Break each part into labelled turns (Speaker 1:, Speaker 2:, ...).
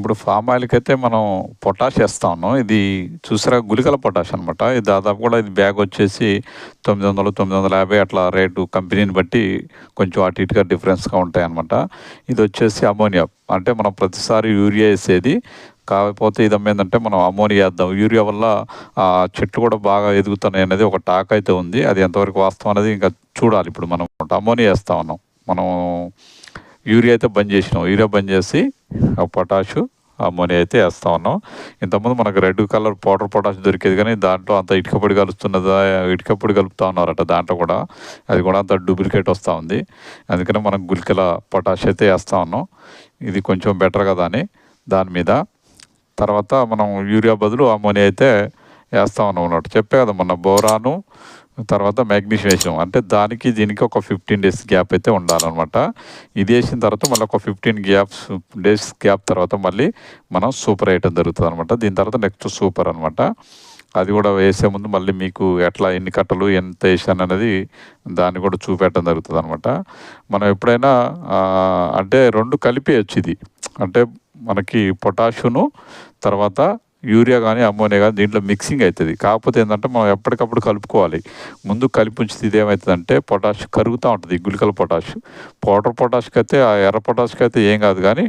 Speaker 1: ఇప్పుడు ఫామ్ ఆయిల్కి అయితే మనం పొటాష్ వేస్తా ఉన్నాం. ఇది చూసారా? గులికల పొటాష్ అనమాట ఇది దాదాపు కూడా ఇది బ్యాగ్ వచ్చేసి తొమ్మిది వందలు తొమ్మిది వందల యాభై అట్లా రేటు కంపెనీని బట్టి కొంచెం అటు ఇటుగా డిఫరెన్స్గా ఉంటాయన్నమాట. ఇది వచ్చేసి అమోనియా. అంటే మనం ప్రతిసారి యూరియా వేసేది. కాకపోతే ఇది ఏంటంటే మనం అమోనియా వేద్దాం. యూరియా వల్ల ఆ చెట్లు కూడా బాగా ఎదుగుతున్నాయి అనేది ఒక టాక్ అయితే ఉంది. అది ఎంతవరకు వాస్తవం అనేది ఇంకా చూడాలి. ఇప్పుడు మనం అమోనియా వేస్తా ఉన్నాం. మనం యూరియా అయితే బంద్ చేసినాం. యూరియా బంద్ చేసి ఆ పొటాషు అమ్మోనియా అయితే వేస్తా ఉన్నాం. ఇంతకుముందు మనకు రెడ్ కలర్ పౌడర్ పొటాష్ దొరికేది కానీ దాంట్లో అంత ఇటుక పొడి కలుస్తున్నదా ఇటుక పొడి కలుపుతా ఉన్నారట దాంట్లో కూడా. అది కూడా అంత డూప్లికేట్ వస్తూ ఉంది. అందుకనే మనం గుల్కెల పొటాష్ అయితే వేస్తా ఉన్నాం. ఇది కొంచెం బెటర్ కదా అని దాని మీద. తర్వాత మనం యూరియా బదులు అమ్మోనియా అయితే వేస్తా ఉన్నాం చెప్పే కదా మొన్న బోరాను తర్వాత మ్యాగ్నీషియం అంటే దానికి దీనికి ఒక ఫిఫ్టీన్ డేస్ గ్యాప్ అయితే ఉండాలన్నమాట. ఇది వేసిన తర్వాత మళ్ళీ ఒక ఫిఫ్టీన్ గ్యాప్స్ డేస్ గ్యాప్ తర్వాత మళ్ళీ మనం సూపర్ వేయటం జరుగుతుంది అనమాట దీని తర్వాత నెక్స్ట్ సూపర్ అనమాట అది కూడా వేసే ముందు మళ్ళీ మీకు ఎట్లా ఎన్ని కట్టలు ఎంత వేసాను అనేది దాన్ని కూడా చూపెట్టడం జరుగుతుంది అనమాట మనం ఎప్పుడైనా అంటే రెండు కలిపి ఇది. అంటే మనకి పొటాషును తర్వాత యూరియా కానీ అమ్మోనియా కానీ దీంట్లో మిక్సింగ్ అవుతుంది. కాకపోతే ఏంటంటే మనం ఎప్పటికప్పుడు కలుపుకోవాలి. ముందు కలిపి ఉంచితే ఇది ఏమవుతుందంటే పొటాష్ కరుగుతూ ఉంటుంది. గుళికల పొటాష్. పౌడర్ పొటాష్కి అయితే ఆ ఎర్ర పొటాష్కి అయితే ఏం కాదు కానీ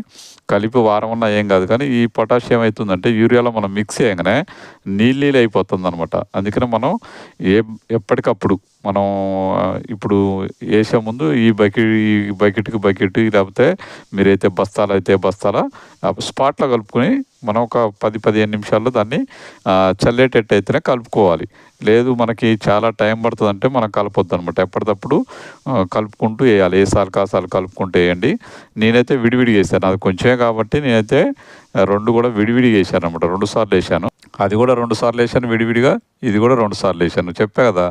Speaker 1: కలిపి వారం ఉన్నా ఏం కాదు కానీ ఈ పొటాష్ ఏమవుతుందంటే యూరియాలో మనం మిక్స్ చేయగానే నీళ్ళు నీళ్ళు అయిపోతుంది అనమాట అందుకని మనం ఏ ఎప్పటికప్పుడు మనం ఇప్పుడు వేసే ముందు ఈ బకెట్ ఈ బకెట్కి బకెట్ లేకపోతే మీరైతే బస్తాలు అయితే బస్తాల స్పాట్లో కలుపుకొని మనం ఒక పది పదిహేను నిమిషాల్లో దాన్ని చల్లేటట్టు అయితేనే కలుపుకోవాలి. లేదు మనకి చాలా టైం పడుతుంది అంటే మనం కలపొద్దు అనమాట ఎప్పటికప్పుడు కలుపుకుంటూ వేయాలి. ఏ సార్లు కాసాలు కలుపుకుంటూ వేయండి. నేనైతే విడివిడిగా వేసాను. అది కొంచెమే కాబట్టి నేనైతే రెండు కూడా విడివిడిగా వేసాను అనమాట రెండు సార్లు వేసాను. అది కూడా రెండు సార్లు వేసాను విడివిడిగా ఇది కూడా రెండు సార్లు వేసాను. చెప్పా కదా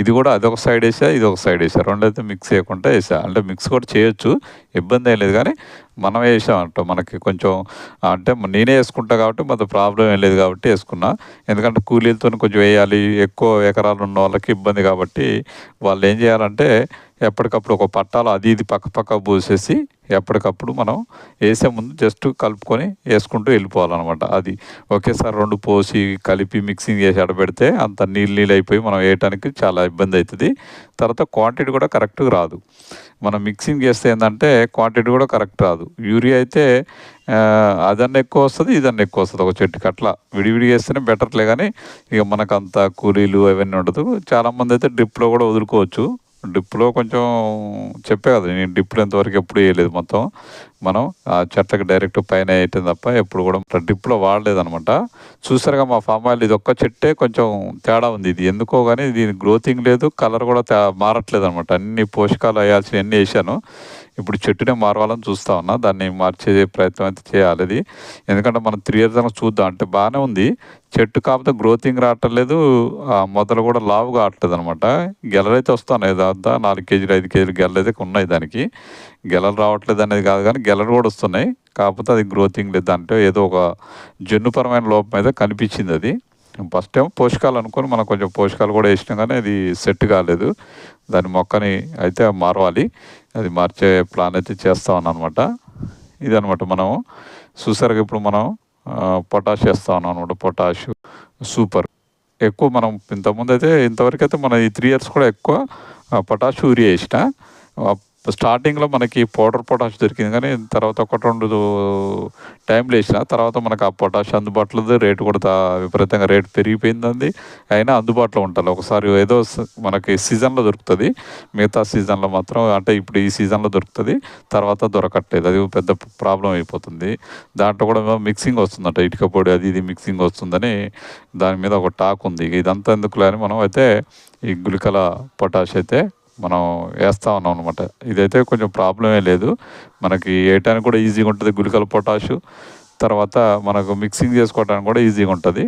Speaker 1: ఇది కూడా అదొక సైడ్ వేసా ఇది ఒక సైడ్ వేసా. రెండు అయితే మిక్స్ చేయకుండా వేసా. అంటే మిక్స్ కూడా చేయొచ్చు ఇబ్బంది ఏం లేదు. కానీ మనం వేసామంట మనకి కొంచెం అంటే నేనే వేసుకుంటా కాబట్టి మన ప్రాబ్లం ఏం లేదు కాబట్టి వేసుకున్నా. ఎందుకంటే కూలీలతో కొంచెం వేయాలి ఎక్కువ ఎకరాలు ఉన్న వాళ్ళకి ఇబ్బంది కాబట్టి వాళ్ళు ఏం చేయాలంటే ఎప్పటికప్పుడు ఒక పట్టాలు అది ఇది పక్క పక్క పోసేసి ఎప్పటికప్పుడు మనం వేసే ముందు జస్ట్ కలుపుకొని వేసుకుంటూ వెళ్ళిపోవాలన్నమాట. అది ఒకేసారి రెండు పోసి కలిపి మిక్సింగ్ చేసి ఎడబెడితే అంత నీళ్ళు నీళ్ళు అయిపోయి మనం వేయటానికి చాలా ఇబ్బంది అవుతుంది. తర్వాత క్వాంటిటీ కూడా కరెక్ట్గా రాదు. మనం మిక్సింగ్ చేస్తే ఏంటంటే క్వాంటిటీ కూడా కరెక్ట్ రాదు. యూరియా అయితే అదన్న ఎక్కువ వస్తుంది ఇదన్న ఎక్కువ వస్తుంది. ఒక చెట్టుకి అట్లా విడివిడి వేస్తేనే బెటర్లే కానీ ఇక మనకు అంత కూలీలు అవన్నీ ఉండదు. చాలామంది అయితే డ్రిప్లో కూడా వదులుకోవచ్చు. డిప్లో కొంచెం చెప్పే కదా నేను డిప్లో ఎంతవరకు ఎప్పుడు వేయలేదు మొత్తం. మనం ఆ చెట్లకి డైరెక్ట్ పైన వేయటం తప్ప ఎప్పుడు కూడా డిప్లో వాడలేదనమాట చూసారుగా మా ఫామ్ ఆయిల్ ఇది ఒక్క చెట్టే కొంచెం తేడా ఉంది. ఇది ఎందుకో కానీ దీని గ్రోతింగ్ లేదు కలర్ కూడా తే మారట్లేదు అనమాట అన్ని పోషకాలు వేయాల్సిన అన్నీ వేసాను ఇప్పుడు చెట్టునే మారవాలని చూస్తా ఉన్నా. దాన్ని మార్చే ప్రయత్నం అయితే చేయాలి. అది ఎందుకంటే మనం త్రీ ఇయర్స్ చూద్దాం. అంటే బాగానే ఉంది. చెట్టు కాకపోతే గ్రోతింగ్ రావట్లేదు. ఆ మొదలు కూడా లావుగా కావట్లేదు అనమాట గెలలైతే వస్తాను వస్తున్నాయి. నాలుగు కేజీలు ఐదు కేజీలు గెలలు అయితే ఉన్నాయి దానికి. గెలలు రావట్లేదు అనేది కాదు కానీ గెలలు కూడా వస్తున్నాయి. కాకపోతే అది గ్రోతింగ్ లేదు అంటే ఏదో ఒక జన్యుపరమైన లోపం అయితే కనిపించింది అది. ఫస్ట్ ఏమో పోషకాలు అనుకొని మనం కొంచెం పోషకాలు కూడా వేసినాం కానీ అది సెట్ కాలేదు. దాని మొక్కని అయితే మారవాలి. అది మార్చే ప్లాన్ అయితే చేస్తా ఉన్నాను అనమాట ఇదనమాట మనం చూసారుగా ఇప్పుడు మనం పొటాష్ వేస్తాను అనమాట పొటాష్ సూపర్. ఎక్కువ మనం ఇంతకుముందు అయితే ఇంతవరకు అయితే మన ఈ త్రీ ఇయర్స్ కూడా ఎక్కువ పొటాష్ యూరియా వేసిన స్టార్టింగ్లో మనకి పౌడర్ పొటాష్ దొరికింది కానీ తర్వాత ఒకటి రెండు టైం వేసిన తర్వాత మనకు ఆ పొటాష్ అందుబాటులో ఉంది. రేటు కూడా విపరీతంగా రేటు పెరిగిపోయింది అయినా అందుబాటులో ఉంటుంది ఒకసారి ఏదో మనకి సీజన్లో దొరుకుతుంది. మిగతా సీజన్లో మాత్రం అంటే ఇప్పుడు ఈ సీజన్లో దొరుకుతుంది. తర్వాత దొరకట్లేదు. అది పెద్ద ప్రాబ్లం అయిపోతుంది. దాంట్లో కూడా మిక్సింగ్ వస్తుందట. ఇటుక పొడి అది ఇది మిక్సింగ్ వస్తుందని దాని మీద ఒక టాక్ ఉంది. ఇదంతా ఎందుకులే అని మనం అయితే ఈ గుళికల పొటాష్ అయితే మనం వేస్తా ఉన్నాం అనమాట ఇదైతే కొంచెం ప్రాబ్లమే లేదు. మనకి వేయటానికి కూడా ఈజీగా ఉంటుంది గుళికల పొటాషు. తర్వాత మనకు మిక్సింగ్ చేసుకోవడానికి కూడా ఈజీగా ఉంటుంది.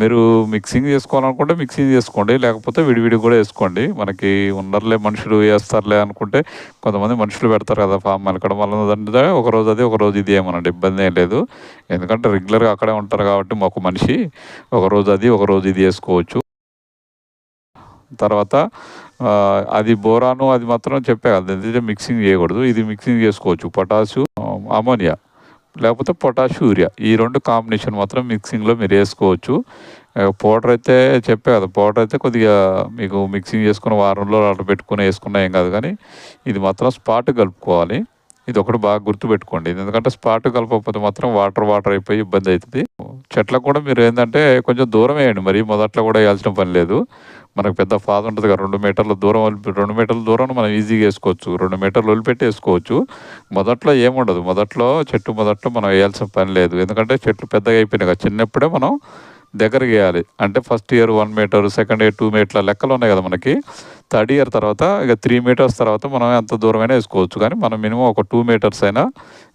Speaker 1: మీరు మిక్సింగ్ చేసుకోవాలనుకుంటే మిక్సింగ్ చేసుకోండి. లేకపోతే విడివిడి కూడా వేసుకోండి. మనకి ఉండర్లే మనుషులు వేస్తారులే అనుకుంటే కొంతమంది మనుషులు పెడతారు కదా ఫామ్ మెలకడం వల్ల అంటే ఒక రోజు అది ఒక రోజు ఇది ఏమనండి. ఇబ్బంది ఏం లేదు. ఎందుకంటే రెగ్యులర్గా అక్కడే ఉంటారు కాబట్టి ఒక మనిషి ఒక రోజు అది ఒక రోజు ఇది వేసుకోవచ్చు. తర్వాత అది బోరాను అది మాత్రం చెప్పే కదా. ఎందుకంటే మిక్సింగ్ చేయకూడదు. ఇది మిక్సింగ్ చేసుకోవచ్చు. పొటాషు అమోనియా లేకపోతే పొటాష్ యూరియా. ఈ రెండు కాంబినేషన్ మాత్రం మిక్సింగ్లో మీరు వేసుకోవచ్చు. పౌడర్ అయితే చెప్పే కదా. పౌడర్ అయితే కొద్దిగా మీకు మిక్సింగ్ చేసుకుని వారంలో అట్లా పెట్టుకుని వేసుకున్నా ఏం కాదు కానీ ఇది మాత్రం స్పాట్ కలుపుకోవాలి. ఇది ఒకటి బాగా గుర్తుపెట్టుకోండి. ఎందుకంటే స్పాట్ కలపకపోతే మాత్రం వాటర్ వాటర్ అయిపోయి ఇబ్బంది అవుతుంది. చెట్లకు కూడా మీరు ఏంటంటే కొంచెం దూరం వేయండి. మరి మొదట్లో కూడా వేయాల్సిన పని లేదు. మనకు పెద్ద ఫాదర్ ఉంటుంది కదా రెండు మీటర్ల దూరం రెండు మీటర్ల దూరం మనం ఈజీగా వేసుకోవచ్చు. రెండు మీటర్లు వదిలిపెట్టి వేసుకోవచ్చు. మొదట్లో ఏముండదు. మొదట్లో చెట్టు మొదట్లో మనం వేయాల్సిన పని లేదు. ఎందుకంటే చెట్లు పెద్దగా అయిపోయినాయి కదా. చిన్నప్పుడే మనం దగ్గరికి వేయాలి. అంటే first year one meter second year two మీటర్ల లెక్కలు ఉన్నాయి కదా మనకి. థర్డ్ ఇయర్ తర్వాత ఇక త్రీ మీటర్స్ తర్వాత మనం ఎంత దూరమైనా వేసుకోవచ్చు. కానీ మనం మినిమం ఒక టూ మీటర్స్ అయినా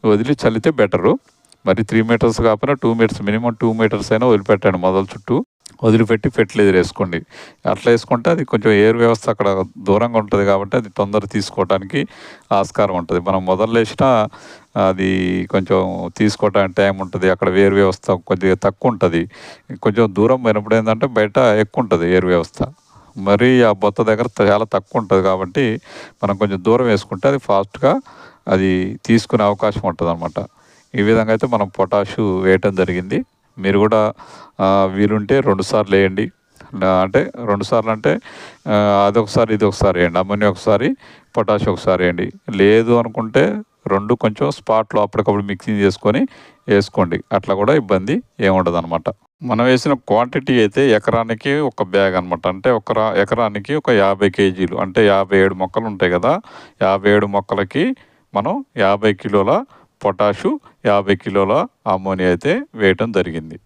Speaker 1: వదిలి చల్లితే బెటరు మరి త్రీ మీటర్స్ కాకపోయినా two meters minimum two meters అయినా వదిలిపెట్టండి మొదల చుట్టూ. వదిలిపెట్టి ఫెర్టిలైజర్ వేసుకోండి. అట్లా వేసుకుంటే అది కొంచెం ఎయిర్ వ్యవస్థ అక్కడ దూరంగా ఉంటుంది కాబట్టి అది తొందర తీసుకోవడానికి ఆస్కారం ఉంటుంది. మనం మొదలు వేసినా అది కొంచెం తీసుకోవడానికి టైం ఉంటుంది. అక్కడ వేరు వ్యవస్థ కొద్దిగా తక్కువ ఉంటుంది. కొంచెం దూరం పోయినప్పుడు ఏంటంటే బయట ఎక్కువ ఉంటుంది ఎయిర్ వ్యవస్థ. మరి ఆ బొత్త దగ్గర చాలా తక్కువ ఉంటుంది కాబట్టి మనం కొంచెం దూరం వేసుకుంటే అది ఫాస్ట్గా అది తీసుకునే అవకాశం ఉంటుంది అనమాట ఈ విధంగా అయితే మనం పొటాషు వేయటం జరిగింది. మీరు కూడా వీలుంటే రెండు సార్లు వేయండి. అంటే రెండు సార్లు అంటే అది అదొకసారి ఇది ఒకసారి వేయండి అమ్మని ఒకసారి పొటాష్ ఒకసారి వేయండి. లేదు అనుకుంటే రెండు కొంచెం స్పాట్లో అప్పటికప్పుడు మిక్సింగ్ చేసుకొని వేసుకోండి. అట్లా కూడా ఇబ్బంది ఏముండదు అనమాట మనం వేసిన క్వాంటిటీ అయితే ఎకరానికి ఒక బ్యాగ్ అనమాట అంటే ఒక ఎకరానికి ఒక యాభై కేజీలు అంటే యాభై ఏడు మొక్కలు ఉంటాయి కదా యాభై ఏడు మొక్కలకి మనం యాభై కిలోల పొటాషు యాభై కిలోల అమ్మోనియా అయితే వేయటం జరిగింది.